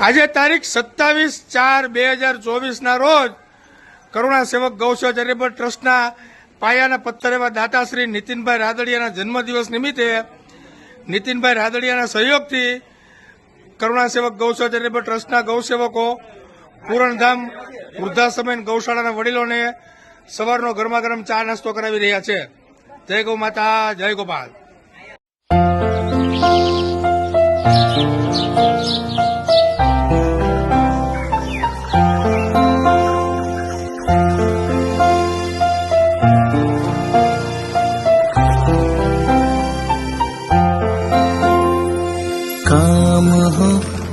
આજે તારીખ સત્તાવીસ ચાર બે હજાર ચોવીસના રોજ કરુણા સેવક ગૌસેવા ચેરિટેબલ ટ્રસ્ટના પાયાના પથ્થર એવા દાતાશ્રી નીતિનભાઈ રાદડિયાના જન્મદિવસ નિમિત્તે નીતિનભાઈ રાદડિયાના સહયોગથી કરુણા સેવક ગૌસેવા ચેરિટેબલ ટ્રસ્ટના ગૌસેવકો પૂરણધામ, વૃદ્ધાશ્રમ ગૌશાળાના વડીલોને સવારનો ગરમા ગરમ ચા નાસ્તો કરાવી રહ્યા છે. જય ગૌ માતા, જય ગોપાલ.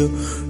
You.